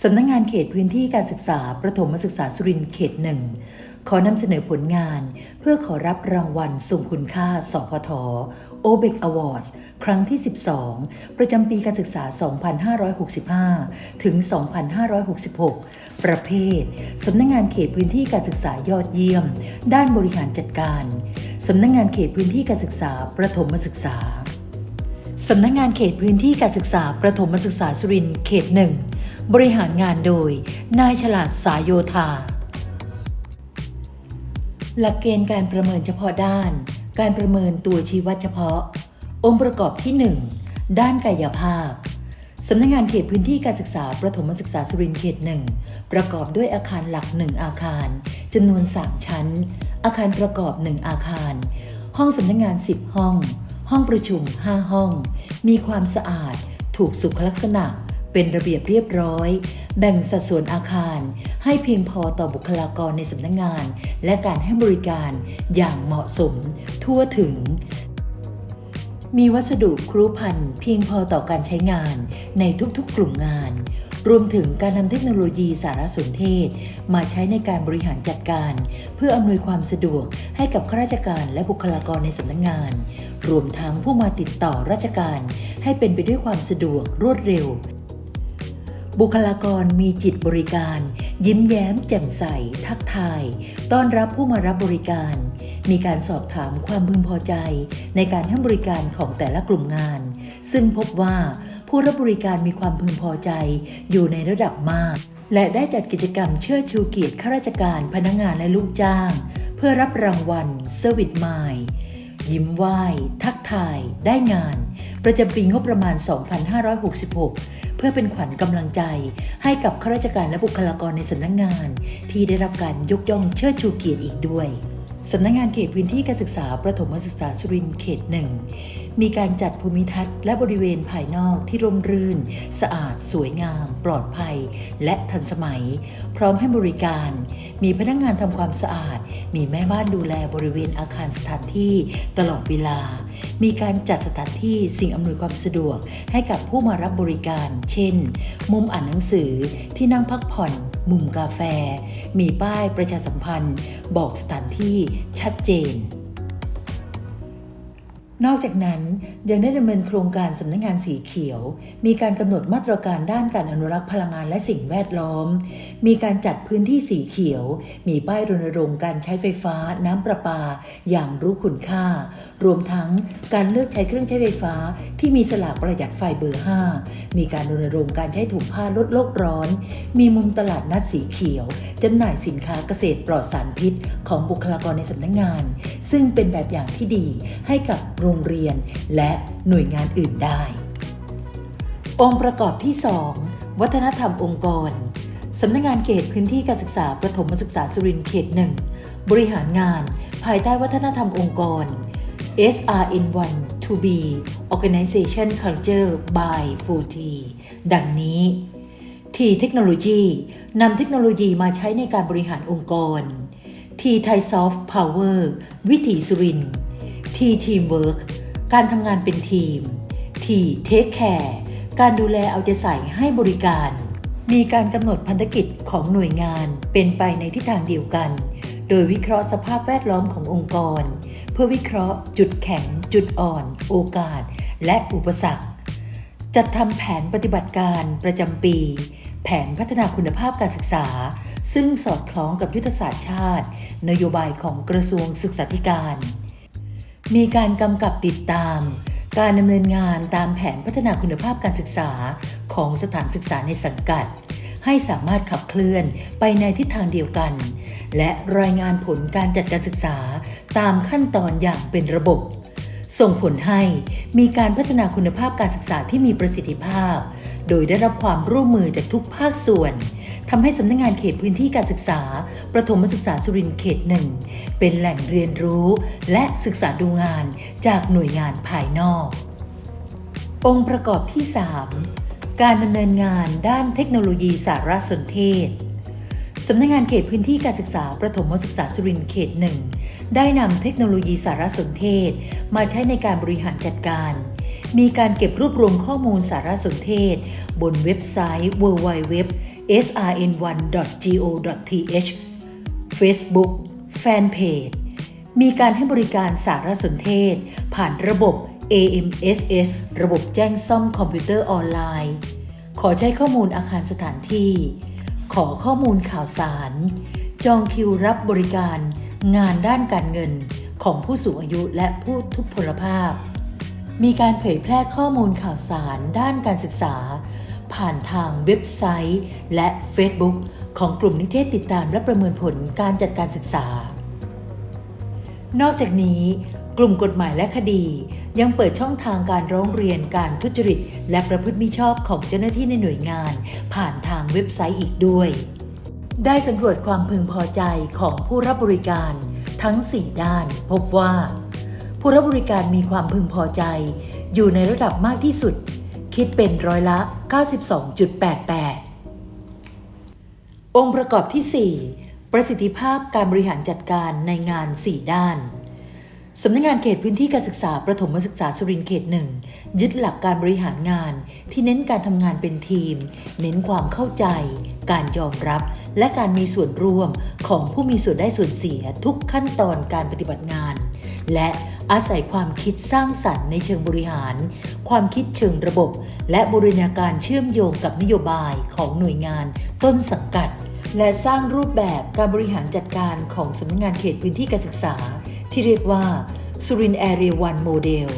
สำนักงงานเขตพื้นที่การศึกษาประถมศึกษาสุรินทร์เขตหนึ่งขอนำเสนอผลงาน เพื่อขอรับรางวัลทรงคุณค่า สพทโอเบกอวอร์ดครั้งที่ 12 ประจำปีการศึกษา 2565 ถึง 2566 ประเภท สำนักงงานเขตพื้นที่การศึกษายอดเยี่ยม ด้านบริหารจัดการ สำนักงงานเขตพื้นที่การศึกษาประถมศึกษา สำนักงานเขตพื้นที่การศึกษาประถมศึกษาสุรินทร์เขตหนึ่ง บริหารงานโดย นายฉลาดสายโยธา หลักเกณฑ์การประเมินเฉพาะด้าน การประเมินตัวชี้วัดเฉพาะ องค์ประกอบที่ 1 ด้านกายภาพสำนักงานเขตพื้นที่การศึกษาประถมศึกษาสุรินทร์เขตหนึ่งประกอบด้วยอาคารหลัก1อาคารจำนวน 3 ชั้น อาคารประกอบ1อาคาร ห้องสำนักงาน 10 ห้อง ห้องประชุม 5 ห้อง มีความสะอาด ถูกสุขลักษณะ เป็นระเบียบเรียบร้อย แบ่งสัดส่วนอาคาร ให้เพียงพอต่อบุคลากรในสำนักงาน และการให้บริการอย่างเหมาะสม ทั่วถึง มีวัสดุครุพันธ์เพียงพอต่อการใช้งานในทุกๆกลุ่มงาน รวมถึงการนำเทคโนโลยีสารสนเทศ มาใช้ในการบริหารจัดการ เพื่ออำนวยความสะดวกให้กับข้าราชการและบุคลากรในสำนักงานรวมทั้งผู้มาติดต่อราชการ ให้เป็นไปด้วยความสะดวกรวดเร็ว บุคลากรมีจิตบริการ ยิ้มแย้มแจ่มใส ทักทาย ต้อนรับผู้มารับบริการ มีการสอบถามความพึงพอใจ ในการให้บริการของแต่ละกลุ่มงาน ซึ่งพบว่าผู้รับบริการมีความพึงพอใจ อยู่ในระดับมาก และได้จัดกิจกรรมเชิดชูเกียรติข้าราชการพนักงานและลูกจ้าง เพื่อรับรางวัลเซอร์วิสไมล์ยิ้มไหว้ ทักทาย ได้งาน ประจำปีงบประมาณ 2566 พื่อเป็นขวัญกำลังใจ ให้กับข้าราชการและบุคลากรในสำนักงงาน ที่ได้รับการยกย่องเชิดชูเกียรติอีกด้วยสำนักงงานเขตพื้นที่การศึกษาประถมศึกษาสุรินทร์เขตหนึ่ง มีการจัดภูมิทัศน์และบริเวณภายนอกที่ร่มรื่น สะอาด สวยงาม ปลอดภัย และทันสมัย พร้อมให้บริการ มีพนักงานทำความสะอาด มีแม่บ้านดูแลบริเวณอาคารสถานที่ตลอดเวลา มีการจัดสถานที่สิ่งอำนวยความสะดวกให้กับผู้มารับบริการ เช่น มุมอ่านหนังสือที่นั่งพักผ่อน มุมกาแฟ มีป้ายประชาสัมพันธ์ บอกสถานที่ชัดเจน นอกจากนั้น ยังได้ดำเนินโครงการสำนักงงานสีเขียว มีการกำหนดมาตรการด้านการอนุรักษ์พลังงานและสิ่งแวดล้อม มีการจัดพื้นที่สีเขียว มีป้ายรณรงค์การใช้ไฟฟ้า น้ำประปา อย่างรู้คุณค่า รวมทั้งการเลือกใช้เครื่องใช้ไฟฟ้า ที่มีสลากประหยัดไฟเบอร์ 5 มีการรณรงค์การใช้ถุงผ้าลดโลกร้อน มีมุมตลาดนัดสีเขียวจำหน่ายสินค้าเกษตรปลอดสารพิษ ของบุคลากรในสำนักงงาน ซึ่งเป็นแบบอย่างที่ดีให้กับโรงเรียนและหน่วยงานอื่นได้ องค์ประกอบที่ 2 วัฒนธรรมองค์กรสำนักงงานเขตพื้นที่การศึกษาประถมศึกษาสุรินทร์เขตหนึ่งบริหารงานภายใต้วัฒนธรรมองค์กร SRN1 to be Organization Culture by 4T ดังนี้ T เทคโนโลยีนำเทคโนโลยีมาใช้ในการบริหารองค์กร T Thai Soft Power วิถีสุรินทร์ T Teamwork การทำงานเป็นทีม T Take Care การดูแลเอาใจใส่ให้บริการ มีการกำหนดพันธกิจของหน่วยงานเป็นไปในทิศทางเดียวกัน โดยวิเคราะห์สภาพแวดล้อมขององค์กร เพื่อวิเคราะห์ จุดแข็ง จุดอ่อน โอกาส และอุปสรรค จัดทำแผนปฏิบัติการประจำปี แผนพัฒนาคุณภาพการศึกษา ซึ่งสอดคล้องกับยุทธศาสตร์ชาติ นโยบายของกระทรวงศึกษาธิการ มีการกำกับติดตาม การดำเนินงานตามแผนพัฒนาคุณภาพการศึกษาของสถานศึกษาในสังกัด ให้สามารถขับเคลื่อนไปในทิศทางเดียวกัน และรายงานผลการจัดการศึกษาตามขั้นตอนอย่างเป็นระบบ ส่งผลให้มีการพัฒนาคุณภาพการศึกษาที่มีประสิทธิภาพ โดยได้รับความร่วมมือจากทุกภาคส่วน ทำให้สำนักงงานเขตพื้นที่การศึกษา ประถมศึกษาสุรินทร์เขตหนึ่งเป็นแหล่งเรียนรู้และศึกษาดูงานจากหน่วยงานภายนอก องค์ประกอบที่ 3 การดำเนินงานด้านเทคโนโลยีสารสนเทศสำนักงานเขตพื้นที่การศึกษา ประถมศึกษาสุรินทร์เขตหนึ่งได้นำเทคโนโลยีสารสนเทศ มาใช้ในการบริหารจัดการ มีการเก็บรวบรวมข้อมูลสารสนเทศ บนเว็บไซต์ www srn1.go.th Facebook Fanpage มีการให้บริการสารสนเทศ ผ่านระบบ AMSS ระบบแจ้งซ่อมคอมพิวเตอร์ออนไลน์ ขอใช้ข้อมูลอาคารสถานที่ ขอข้อมูลข่าวสาร จองคิวรับบริการ งานด้านการเงินของผู้สูงอายุและผู้ทุพพลภาพ มีการเผยแพร่ข้อมูลข่าวสารด้านการศึกษา ผ่านทางเว็บไซต์ และ Facebook ของกลุ่มนิเทศติดตามและประเมินผลการจัดการศึกษา นอกจากนี้ กลุ่มกฎหมายและคดี ยังเปิดช่องทางการร้องเรียนการทุจริต และประพฤติมิชอบของเจ้าหน้าที่ในหน่วยงาน ผ่านทางเว็บไซต์อีกด้วย ได้สำรวจความพึงพอใจของผู้รับบริการ ทั้ง 4 ด้าน พบว่า ผู้รับบริการมีความพึงพอใจ อยู่ในระดับมากที่สุด คิดเป็นร้อยละ 92.88 องค์ประกอบที่ 4 ประสิทธิภาพการบริหารจัดการในงาน 4 ด้านสำนักงานเขตพื้นที่การศึกษาประถมศึกษาสุรินทร์เขตหนึ่งยึดหลักการบริหารงาน ที่เน้นการทำงานเป็นทีม เน้นความเข้าใจ การยอมรับ และการมีส่วนร่วมของผู้มีส่วนได้ส่วนเสียทุกขั้นตอนการปฏิบัติงาน และอาศัยความคิดสร้างสรรค์ในเชิงบริหาร ความคิดเชิงระบบ และบริณาการเชื่อมโยงกับนโยบายของหน่วยงานต้นสังกัด และสร้างรูปแบบการบริหารจัดการของสำนักงานเขตพื้นที่การศึกษา ที่เรียกว่าสุรินแอเรียวันโมเดล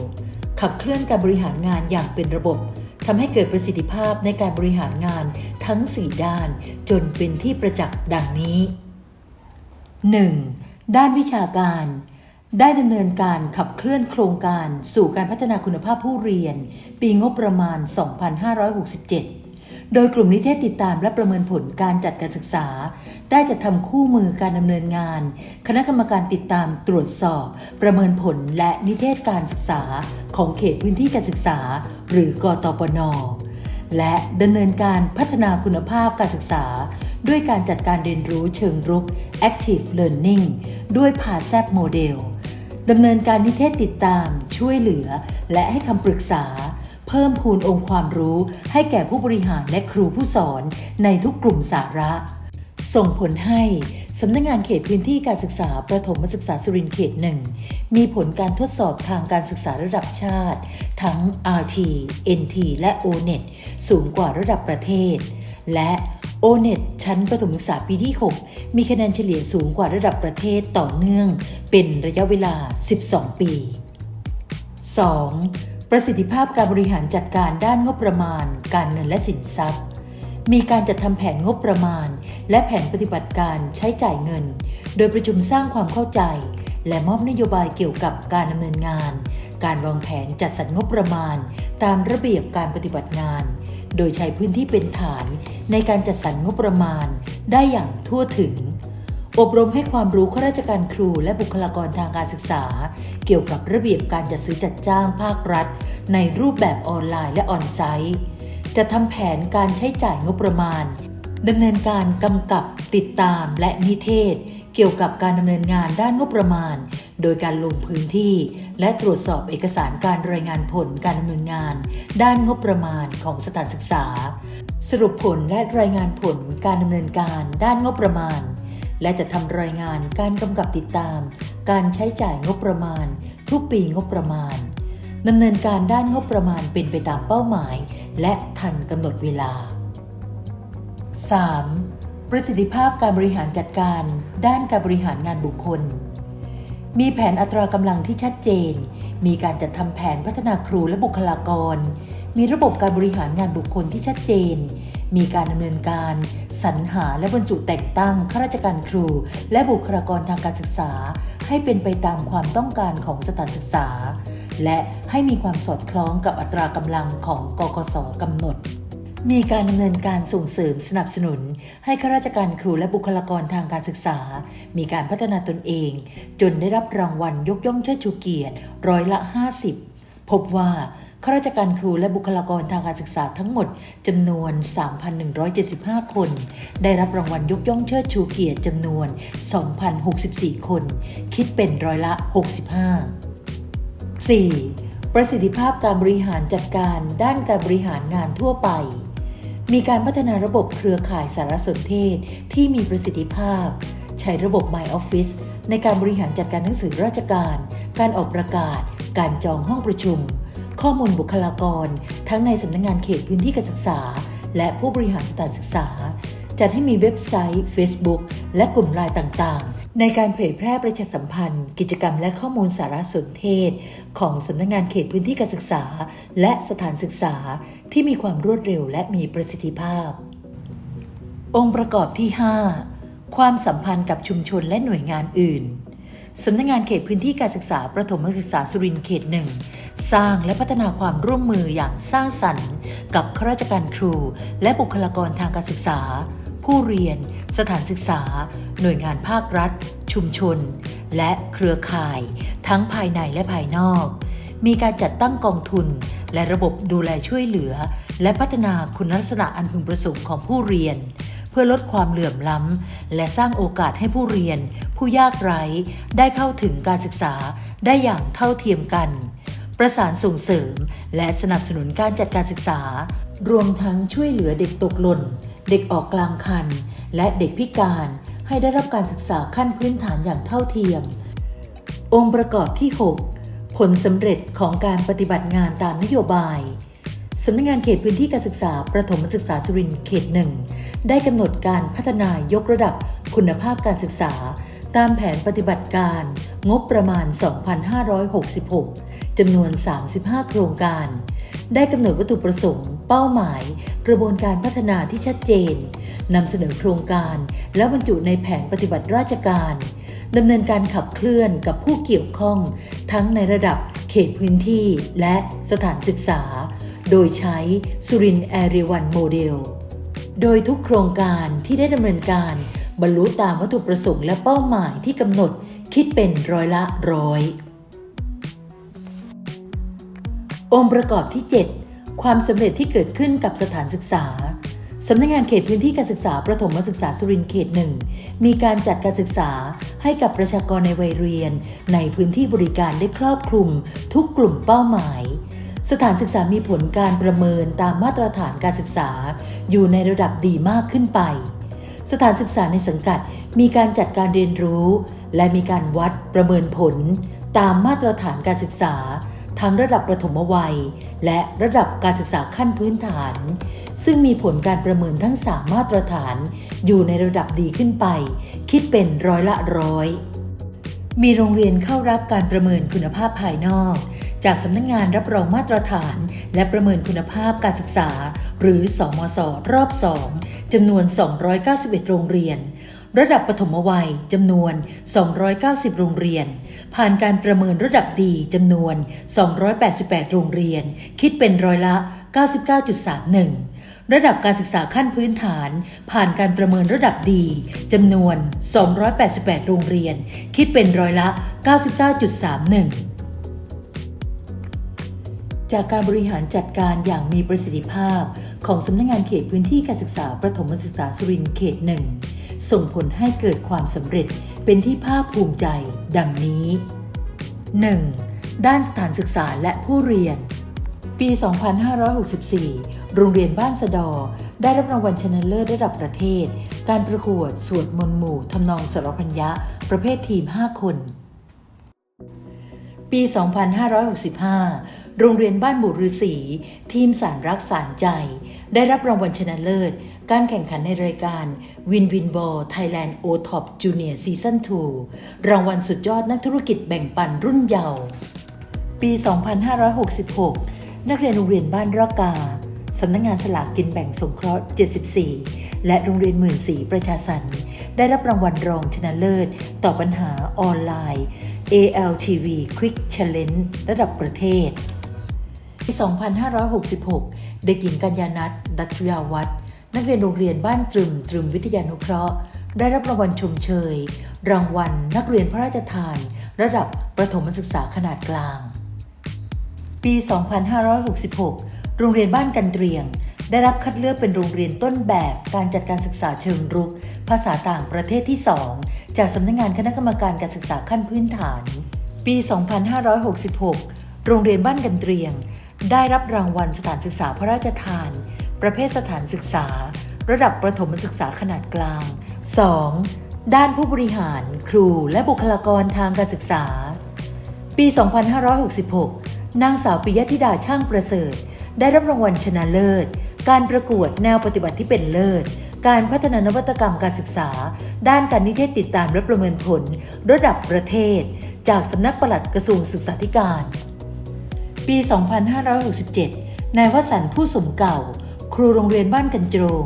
ขับเคลื่อนการบริหารงานอย่างเป็นระบบทำให้เกิดประสิทธิภาพในการบริหารงานทั้ง 4 ด้าน จนเป็นที่ประจักษ์ดังนี้ 1. ด้านวิชาการ ได้ดำเนินการขับเคลื่อนโครงการสู่การพัฒนาคุณภาพผู้เรียน ปีงบประมาณ 2567 โดยกลุ่มนิเทศติดตามและประเมินผลการจัดการศึกษา ได้จัดทำคู่มือการดำเนินงาน คณะกรรมการติดตามตรวจสอบ ประเมินผลและนิเทศการศึกษา ของเขตพื้นที่การศึกษา หรือกตปน และดำเนินการพัฒนาคุณภาพการศึกษาด้วยการจัดการเรียนรู้เชิงรุก Active Learning ด้วยพาแซบโมเดล ดำเนินการนิเทศติดตาม ช่วยเหลือ และให้คำปรึกษา เพิ่มพูนองค์ความรู้ให้แก่ผู้บริหารและครูผู้สอนในทุกกลุ่มสาระ ส่งผลให้สำนักงงานเขตพื้นที่การศึกษาประถมศึกษาสุรินทร์เขตหนึ่งมีผลการทดสอบทางการศึกษาระดับชาติ ทั้ง RT NT และ ONET สูงกว่าระดับประเทศ และ ONET ชั้นประถมศึกษาปีที่ 6 มีคะแนนเฉลี่ยสูงกว่าระดับประเทศต่อเนื่อง เป็นระยะเวลา 12 ปี 2. ประสิทธิภาพการบริหารจัดการด้านงบประมาณ การเงินและสินทรัพย์ มีการจัดทำแผนงบประมาณ และแผนปฏิบัติการใช้จ่ายเงิน โดยประชุมสร้างความเข้าใจ และมอบนโยบายเกี่ยวกับการดำเนินงาน การวางแผนจัดสรรงบประมาณ ตามระเบียบการปฏิบัติงาน โดยใช้พื้นที่เป็นฐาน ในการจัดสรรงบประมาณได้อย่างทั่วถึง อบรมให้ความรู้ข้าราชการครูและบุคลากรทางการศึกษา เกี่ยวกับระเบียบการจัดซื้อจัดจ้างภาครัฐ ในรูปแบบออนไลน์และออนไซต์จะทำแผนการใช้จ่ายงบประมาณดำเนินการกำกับติดตามและนิเทศ เกี่ยวกับการดำเนินงานด้านงบประมาณ โดยการลงพื้นที่ และตรวจสอบเอกสารการรายงานผลการดำเนินงาน ด้านงบประมาณของสถานศึกษา สรุปผลและรายงานผลการดำเนินการด้านงบประมาณ และจะทำรายงานการกำกับติดตาม การใช้จ่ายงบประมาณ ทุกปีงบประมาณดำเนินการด้านงบประมาณเป็นไปตามเป้าหมาย และทันกำหนดเวลา 3. ประสิทธิภาพการบริหารจัดการ ด้านการบริหารงานบุคคล มีแผนอัตรากำลังที่ชัดเจน มีการจัดทำแผนพัฒนาครูและบุคลากร มีระบบการบริหารงานบุคคลที่ชัดเจน มีการดำเนินการสรรหาและบรรจุแต่งตั้งข้าราชการครู และบุคลากรทางการศึกษา ให้เป็นไปตามความต้องการของสถานศึกษา และให้มีความสอดคล้องกับอัตรากำลังของกกศกำหนดมีการดำเนินการส่งเสริมสนับสนุน ให้ข้าราชการครูและบุคลากรทางการศึกษา มีการพัฒนาตนเอง จนได้รับรางวัลยกย่องเชิดชูเกียรติร้อยละ 50 พบว่า ข้าราชการครูและบุคลากรทางการศึกษาทั้งหมดจำนวน 3,175 คน ได้รับรางวัลยกย่องเชิดชูเกียรติจำนวน 2,064 คน คิดเป็นร้อยละ 65 4. ประสิทธิภาพการบริหารจัดการด้านการบริหารงานทั่วไปมีการพัฒนาระบบเครือข่ายสารสนเทศที่มีประสิทธิภาพ ใช้ระบบ My Office ในการบริหารจัดการหนังสือราชการ การออกประกาศ การจองห้องประชุม ข้อมูลบุคลากร ทั้งในสำนักงงานเขตพื้นที่การศึกษา และผู้บริหารสถานศึกษา จัดให้มีเว็บไซต์ Facebook และกลุ่มไลน์ต่างๆ ในการเผยแพร่ประชาสัมพันธ์ กิจกรรมและข้อมูลสารสนเทศ ของสำนักงงานเขตพื้นที่การศึกษา และสถานศึกษาที่มีความรวดเร็วและมีประสิทธิภาพ องค์ประกอบที่ 5 ความสัมพันธ์กับชุมชนและหน่วยงานอื่นสำนักงานเขตพื้นที่การศึกษาประถมศึกษาสุรินทร์เขตหนึ่ง สร้างและพัฒนาความร่วมมืออย่างสร้างสรรค์ กับข้าราชการครู และบุคลากรทางการศึกษา ผู้เรียน สถานศึกษา หน่วยงานภาครัฐ ชุมชน และเครือข่าย ทั้งภายในและภายนอก มีการจัดตั้งกองทุน และระบบดูแลช่วยเหลือ และพัฒนาคุณลักษณะอันพึงประสงค์ของผู้เรียน เพื่อลดความเหลื่อมล้ำ และสร้างโอกาสให้ผู้เรียน ผู้ยากไร้ ได้เข้าถึงการศึกษาได้อย่างเท่าเทียมกัน ประสานส่งเสริม และสนับสนุนการจัดการศึกษา รวมทั้งช่วยเหลือเด็กตกหล่น เด็กออกกลางคัน และเด็กพิการให้ได้รับการศึกษาขั้นพื้นฐานอย่างเท่าเทียม องค์ประกอบที่ 6 ผลสำเร็จของการปฏิบัติงานตามนโยบายสำนักงานเขตพื้นที่การศึกษา ประถมศึกษาสุรินทร์เขตหนึ่งได้กำหนดการพัฒนายกระดับคุณภาพการศึกษา ตามแผนปฏิบัติการงบประมาณ 2566 จำนวน 35 โครงการ ได้กำหนดวัตถุประสงค์ เป้าหมาย กระบวนการพัฒนาที่ชัดเจนนำเสนอโครงการ และบรรจุในแผนปฏิบัติราชการดำเนินการขับเคลื่อนกับผู้เกี่ยวข้อง ทั้งในระดับเขตพื้นที่และสถานศึกษา โดยใช้สุรินแอเรีวันโมเดล โดยทุกโครงการที่ได้ดำเนินการบรรลุตามวัตถุประสงค์และเป้าหมายที่กำหนดคิดเป็นร้อยละร้อย องค์ประกอบที่ 7 ความสำเร็จที่เกิดขึ้นกับสถานศึกษาสำนักงงานเขตพื้นที่การศึกษาประถมศึกษาสุรินทร์เขตหนึ่งมีการจัดการศึกษาให้กับประชากรในวัยเรียน ในพื้นที่บริการได้ครอบคลุม ทุกกลุ่มเป้าหมาย สถานศึกษามีผลการประเมินตามมาตรฐานการศึกษา อยู่ในระดับดีมากขึ้นไป สถานศึกษาในสังกัดมีการจัดการเรียนรู้ และมีการวัดประเมินผล ตามมาตรฐานการศึกษา ทั้งระดับประถมวัย และระดับการศึกษาขั้นพื้นฐาน ซึ่งมีผลการประเมินทั้ง3มาตรฐาน อยู่ในระดับดีขึ้นไป คิดเป็นร้อยละร้อย มีโรงเรียนเข้ารับการประเมินคุณภาพภายนอก จากสำนักงงานรับรองมาตรฐาน และประเมินคุณภาพการศึกษา หรือสมศรอบ 2จำนวน 291 โรงเรียน ระดับปฐมวัยจำนวน 290 โรงเรียน ผ่านการประเมินระดับดีจำนวน 288 โรงเรียน คิดเป็นร้อยละ 99.31 ระดับการศึกษาขั้นพื้นฐาน ผ่านการประเมินระดับดีจำนวน 288 โรงเรียน คิดเป็นร้อยละ 99.31จากการบริหารจัดการอย่างมีประสิทธิภาพ ของสำนักงงานเขตพื้นที่การศึกษาประถมศึกษาสุรินทร์เขตหนึ่ง ส่งผลให้เกิดความสำเร็จเป็นที่ภาคภูมิใจดังนี้ 1. ด้านสถานศึกษาและผู้เรียน ปี 2564 โรงเรียนบ้านสะดอ ได้รับรางวัลชนะเลิศระดับประเทศ การประกวดสวดมนต์หมู่ทำนองสรพัญญะ ประเภททีม 5 คน ปี 2565โรงเรียนบ้านหมู่ฤาษีทีมสารรักสารใจ ได้รับรางวัลชนะเลิศ การแข่งขันในรายการวินวินบอลไทยแลนด์โอท็อปจูเนียร์ซีซั่น2รางวัลสุดยอดนักธุรกิจแบ่งปันรุ่นเยาว์ปี 2566 นักเรียนโรงเรียนบ้านรากาสำนักงงานสลากกินแบ่งสงเคราะห์ 74 และโรงเรียนหมื่นสีประชาสรรได้รับรางวัลรองชนะเลิศ ต่อปัญหาออนไลน์ ALTV Quick Challenge ระดับประเทศปี 2566 เด็กหญิงกัญญานัทดัตรยาวัฒน์ นักเรียนโรงเรียนบ้านตรึมตรึมวิทยานุเคราะห์ ได้รับรางวัลชมเชย รางวัลนักเรียนพระราชทาน ระดับประถมศึกษาขนาดกลาง ปี 2566 โรงเรียนบ้านกันเตรียง ได้รับคัดเลือกเป็นโรงเรียนต้นแบบการจัดการศึกษาเชิงรุก ภาษาต่างประเทศที่ 2 จากสำนักงงานคณะกรรมการการศึกษาขั้นพื้นฐาน ปี 2566 โรงเรียนบ้านกันเตรียง ได้รับรางวัลสถานศึกษาพระราชทาน ประเภทสถานศึกษา ระดับประถมศึกษาขนาดกลาง 2. ด้านผู้บริหาร ครูและบุคลากรทางการศึกษา ปี 2566 นางสาวปิยธิดาช่างประเสริฐ ได้รับรางวัลชนะเลิศ การประกวดแนวปฏิบัติที่เป็นเลิศ การพัฒนานวัตกรรมการศึกษา ด้านการนิเทศติดตามและประเมินผล ระดับประเทศ จากสำนักปลัดกระทรวงศึกษาธิการ ปี 2567 นายวสันต์ผู้สมเก่า ครูโรงเรียนบ้านกันโจรง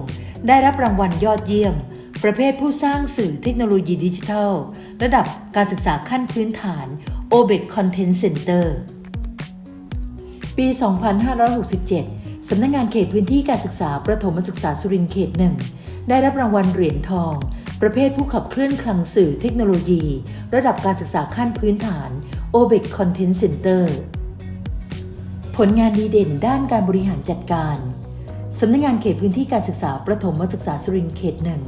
ได้รับรางวัลยอดเยี่ยม ประเภทผู้สร้างสื่อเทคโนโลยีดิจิทัล ระดับการศึกษาขั้นพื้นฐาน OBEC Content Center ปี 2567 สำนักงงานเขตพื้นที่การศึกษาประถมศึกษาสุรินทร์เขตหนึ่งได้รับรางวัลเหรียญทอง ประเภทผู้ขับเคลื่อนคลังสื่อเทคโนโลยี ระดับการศึกษาขั้นพื้นฐาน OBEC Content Center ผลงานดีเด่นด้านการบริหารจัดการ สำนักงานเขตพื้นที่การศึกษาประถมศึกษาสุรินทร์เขตหนึ่ง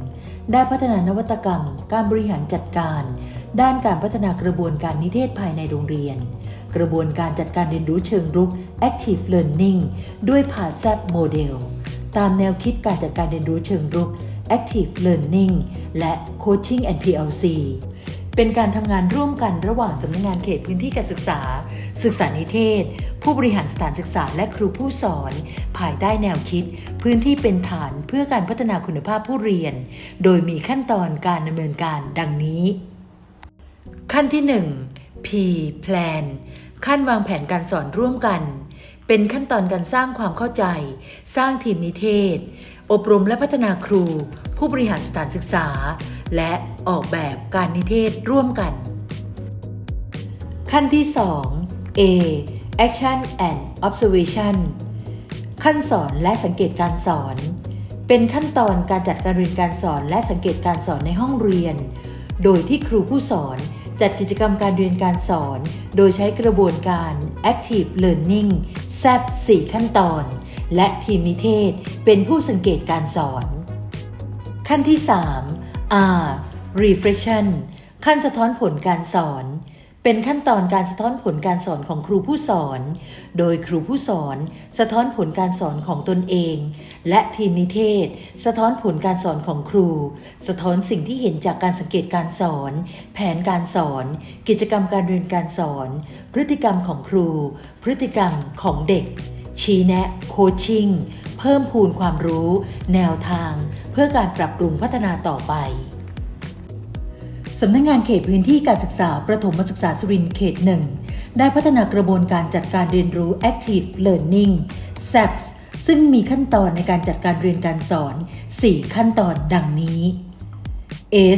ได้พัฒนานวัตกรรม การบริหารจัดการ ด้านการพัฒนากระบวนการนิเทศภายในโรงเรียน กระบวนการจัดการเรียนรู้เชิงรุก Active Learning ด้วย p a s a p Model ตามแนวคิดการจัดการเรียนรู้เชิงรุก Active Learning และ Coaching and PLC เป็นการทำงานร่วมกันระหว่างสำนักงานเขตพื้นที่การศึกษา ศึกษานิเทศ ผู้บริหารสถานศึกษาและครูผู้สอน ภายใต้แนวคิด พื้นที่เป็นฐานเพื่อการพัฒนาคุณภาพผู้เรียน โดยมีขั้นตอนการดำเนินการดังนี้ ขั้นที่ 1 P Plan ขั้นวางแผนการสอนร่วมกัน เป็นขั้นตอนการสร้างความเข้าใจ สร้างทีมนิเทศ อบรมและพัฒนาครู ผู้บริหารสถานศึกษา และออกแบบการนิเทศร่วมกัน ขั้นที่ 2 A Action and Observation ขั้นสอนและสังเกตการสอน เป็นขั้นตอนการจัดการเรียนการสอนและสังเกตการสอนในห้องเรียน โดยที่ครูผู้สอนจัดกิจกรรมการเรียนการสอน โดยใช้กระบวนการ Active Learning SAP 4ขั้นตอน และทีมนิเทศเป็นผู้สังเกตการสอน ขั้นที่ 3 R Reflection ขั้นสะท้อนผลการสอน เป็นขั้นตอนการสะท้อนผลการสอนของครูผู้สอน โดยครูผู้สอนสะท้อนผลการสอนของตนเอง และทีมนิเทศ สะท้อนผลการสอนของครู สะท้อนสิ่งที่เห็นจากการสังเกตการสอน แผนการสอน กิจกรรมการเรียนการสอน พฤติกรรมของครู พฤติกรรมของเด็ก ชี้แนะโคชชิ่ง เพิ่มพูนความรู้ แนวทาง เพื่อการปรับปรุงพัฒนาต่อไปสำนักงงานเขตพื้นที่การศึกษาประถมศึกษาสุรินทร์เขตหนึ่งได้พัฒนากระบวนการจัดการเรียนรู้ Active Learning SAPS ซึ่งมีขั้นตอนในการจัดการเรียนการสอน 4 ขั้นตอนดังนี้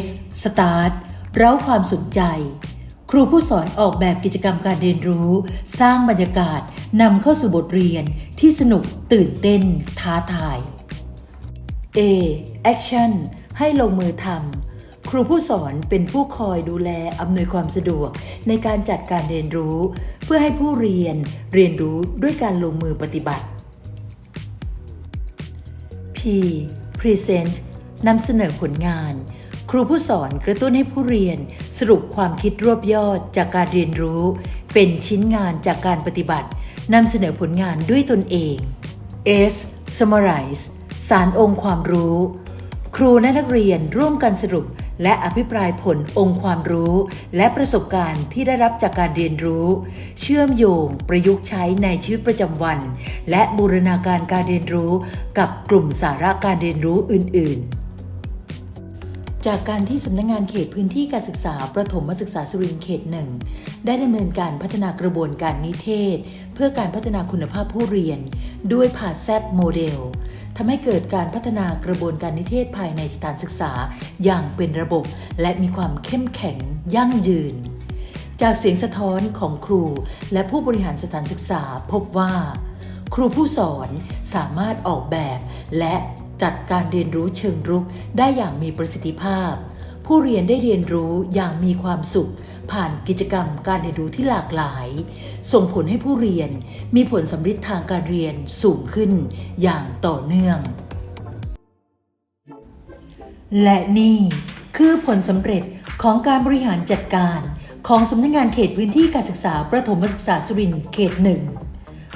S Start เร้าความสนใจ ครูผู้สอนออกแบบกิจกรรมการเรียนรู้ สร้างบรรยากาศนำเข้าสู่บทเรียนที่สนุกตื่นเต้น ท้าทาย A Action ให้ลงมือทำครูผู้สอนเป็นผู้คอยดูแลอำนวยความสะดวกในการจัดการเรียนรู้ เพื่อให้ผู้เรียนเรียนรู้ด้วยการลงมือปฏิบัติ P Present นำเสนอผลงาน ครูผู้สอนกระตุ้นให้ผู้เรียน สรุปความคิดรวบยอดจากการเรียนรู้ เป็นชิ้นงานจากการปฏิบัตินำเสนอผลงานด้วยตนเอง S Summarize สารองค์ความรู้ ครูและนักเรียนร่วมกันสรุป และอภิปรายผลองค์ความรู้ และประสบการณ์ที่ได้รับจากการเรียนรู้ เชื่อมโยงประยุกต์ใช้ในชีวิตประจำวัน และบูรณาการการเรียนรู้กับกลุ่มสาระการเรียนรู้อื่น ๆ จากการที่สำนักงงานเขตพื้นที่การศึกษาประถมศึกษาสุรินทร์เขตหนึ่งได้ดำเนินการพัฒนากระบวนการนิเทศ เพื่อการพัฒนาคุณภาพผู้เรียน ด้วยผ่าแซดโมเดลทำให้เกิดการพัฒนากระบวนการนิเทศภายในสถานศึกษาอย่างเป็นระบบ และมีความเข้มแข็งยั่งยืน จากเสียงสะท้อนของครูและผู้บริหารสถานศึกษาพบว่า ครูผู้สอนสามารถออกแบบและ จัดการเรียนรู้เชิงรุกได้อย่างมีประสิทธิภาพ ผู้เรียนได้เรียนรู้อย่างมีความสุข ผ่านกิจกรรมการเรียนรู้ที่หลากหลาย ส่งผลให้ผู้เรียนมีผลสำฤทธิ์ทางการเรียนสูงขึ้นอย่างต่อเนื่อง และนี่คือผลสำเร็จของการบริหารจัดการของสำนักงงานเขตพื้นที่การศึกษาประถมศึกษาสุรินทร์เขตหนึ่ง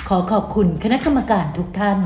ขอขอบคุณคณะกรรมการทุกท่าน